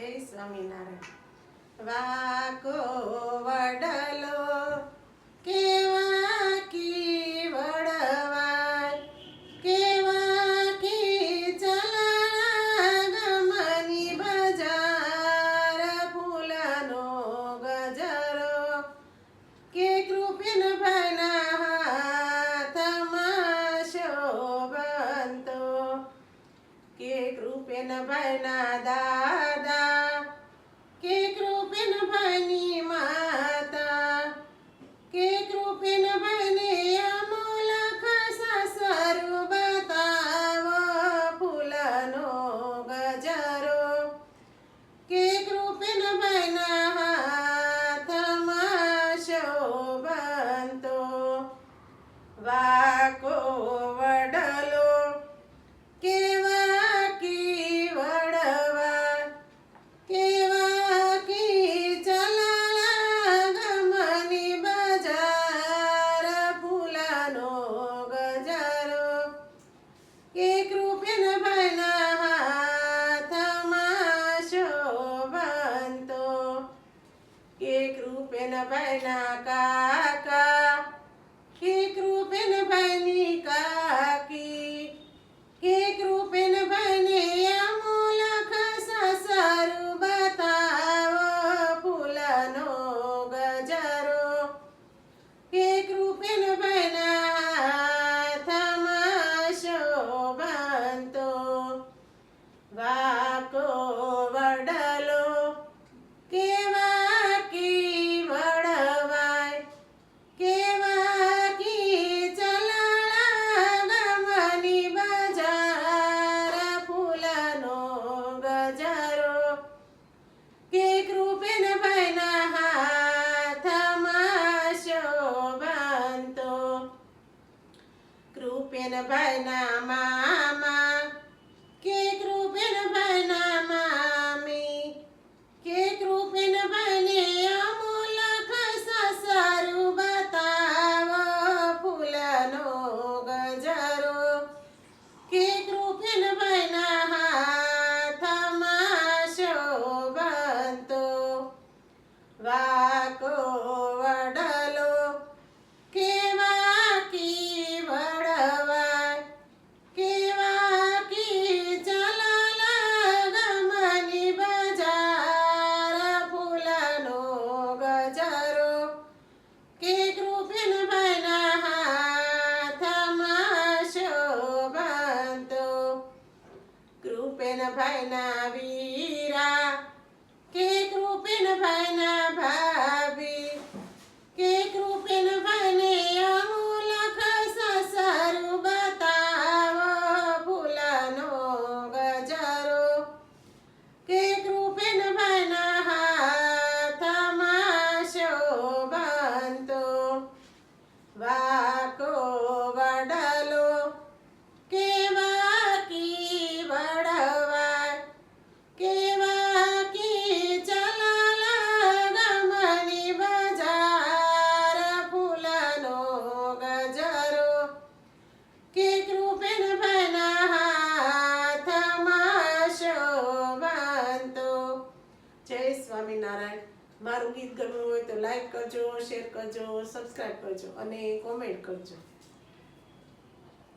જય સ્વામિનારાયણ વાકો વડલો, કેવા કી વડવાય કેવા કી ચલાગમની બજાર, ફૂલનો ગજરો, કે કૃપિન ભના તમાશો બનતો કે કૃપિન ભના દા na bin a bay na my. કૃપેન ભાઈના વીરા. કે કૃપેન ભાઈના ભાઈ મારું ગીત ગમવું હોય તો લાઈક કરજો શેર કરજો સબસ્ક્રાઈબ કરજો અને કોમેન્ટ કરજો.